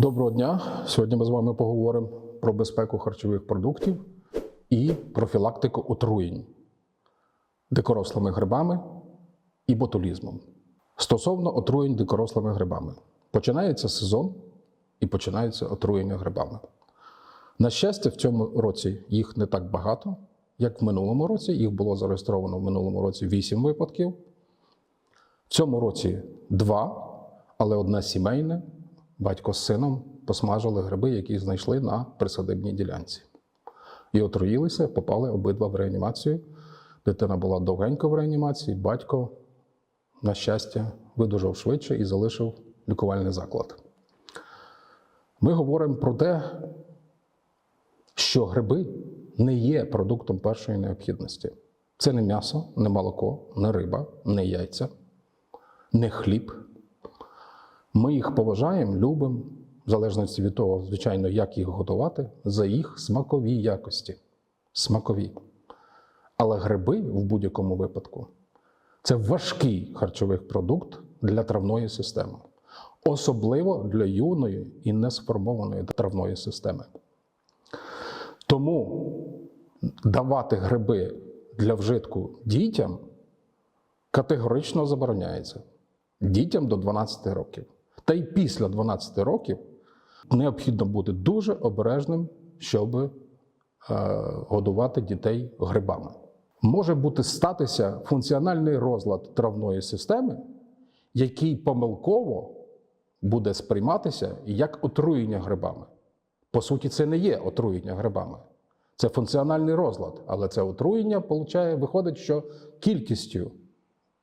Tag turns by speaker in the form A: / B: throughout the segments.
A: Доброго дня! Сьогодні ми з вами поговоримо про безпеку харчових продуктів і профілактику отруєнь дикорослими грибами і ботулізмом. Стосовно отруєнь дикорослими грибами, починається сезон і починається отруєння грибами. На щастя, в цьому році їх не так багато, як в минулому році. Їх було зареєстровано в минулому році 8 випадків. В цьому році два, але одне сімейне. Батько з сином посмажили гриби, які знайшли на присадибній ділянці. І отруїлися, попали обидва в реанімацію. Дитина була довгенько в реанімації, батько, на щастя, видужав швидше і залишив лікувальний заклад. Ми говоримо про те, що гриби не є продуктом першої необхідності. Це не м'ясо, не молоко, не риба, не яйця, не хліб. Ми їх поважаємо, любимо, в залежності від того, звичайно, як їх готувати, за їх смакові якості. Смакові. Але гриби в будь-якому випадку це важкий харчовий продукт для травної системи, особливо для юної і несформованої травної системи. Тому давати гриби для вжитку дітям категорично забороняється. Дітям до 12 років. Та й після 12 років необхідно бути дуже обережним, щоб е, годувати дітей грибами. Може бути статися функціональний розлад травної системи, який помилково буде сприйматися як отруєння грибами. По суті, це не є отруєння грибами. Це функціональний розлад, але це отруєння виходить, що кількістю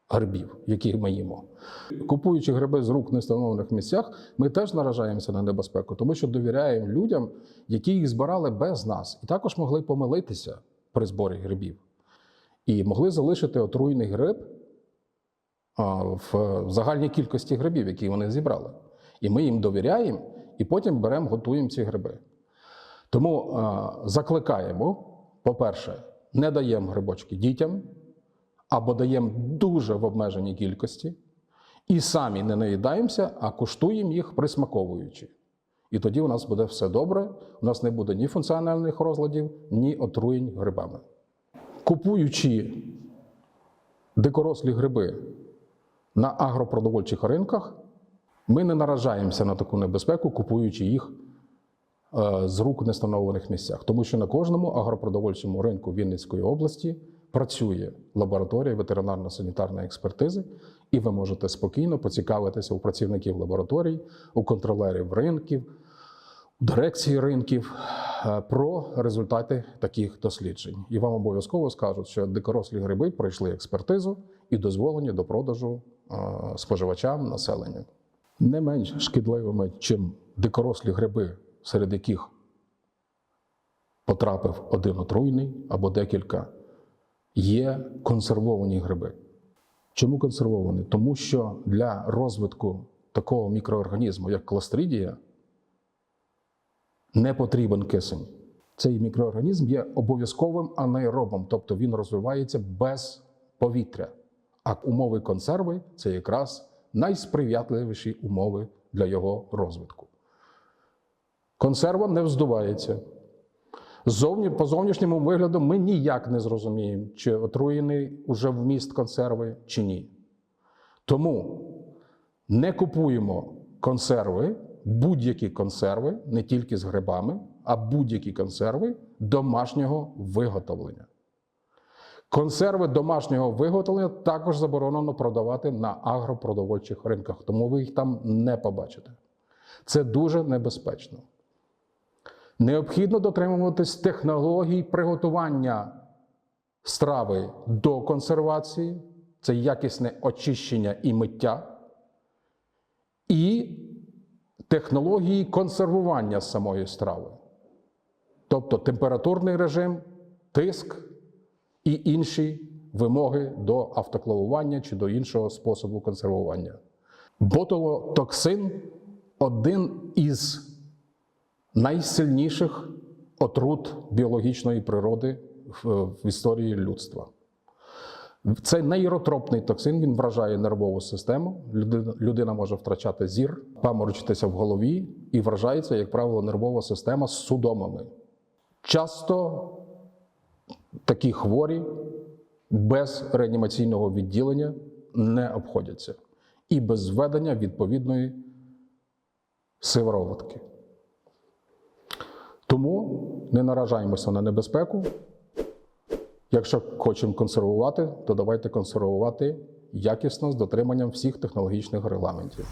A: грибів, які ми їмо. Купуючи гриби з рук в нестановлених місцях, ми теж наражаємося на небезпеку, тому що довіряємо людям, які їх збирали без нас, і також могли помилитися при зборі грибів. І могли залишити отруєний гриб в загальній кількості грибів, які вони зібрали. І ми їм довіряємо, і потім беремо, готуємо ці гриби. Тому закликаємо, по-перше, не даємо грибочки дітям або даємо дуже в обмеженій кількості, і самі не наїдаємося, а куштуємо їх присмаковуючи. І тоді у нас буде все добре, у нас не буде ні функціональних розладів, ні отруєнь грибами. Купуючи дикорослі гриби на агропродовольчих ринках, ми не наражаємося на таку небезпеку, купуючи їх е, з рук в нестановлених місцях. Тому що на кожному агропродовольчому ринку Вінницької області працює лабораторія ветеринарно-санітарної експертизи, і ви можете спокійно поцікавитися у працівників лабораторій, у контролерів ринків, у дирекції ринків е, про результати таких досліджень. І вам обов'язково скажуть, що дикорослі гриби пройшли експертизу і дозволені до продажу е, споживачам населенню. Не менш шкідливими, чим дикорослі гриби, серед яких потрапив один отруйний або декілька є консервовані гриби. Чому консервовані? Тому що для розвитку такого мікроорганізму, як кластридія, не потрібен кисень. Цей мікроорганізм є обов'язковим анаеробом, тобто він розвивається без повітря. А умови консерви це якраз найсприятливіші умови для його розвитку. Консерва не вздувається. Зовні, по зовнішньому вигляду ми ніяк не зрозуміємо, чи отруєний уже вміст консерви, чи ні. Тому не купуємо консерви, будь-які консерви, не тільки з грибами, а будь-які консерви домашнього виготовлення. Консерви домашнього виготовлення також заборонено продавати на агропродовольчих ринках, тому ви їх там не побачите. Це дуже небезпечно. Необхідно дотримуватись технологій приготування страви до консервації, це якісне очищення і миття, і технології консервування самої страви, тобто температурний режим, тиск і інші вимоги до автоклавування чи до іншого способу консервування. Ботулотоксин один із найсильніших отрут біологічної природи в, історії людства. Це нейротропний токсин, він вражає нервову систему. Людина, людина може втрачати зір, паморочитися в голові і вражається, як правило, нервова система з судомами. Часто такі хворі без реанімаційного відділення не обходяться і без введення відповідної сиворотки. Тому не наражаємося на небезпеку. Якщо хочемо консервувати, то давайте консервувати якісно з дотриманням всіх технологічних регламентів.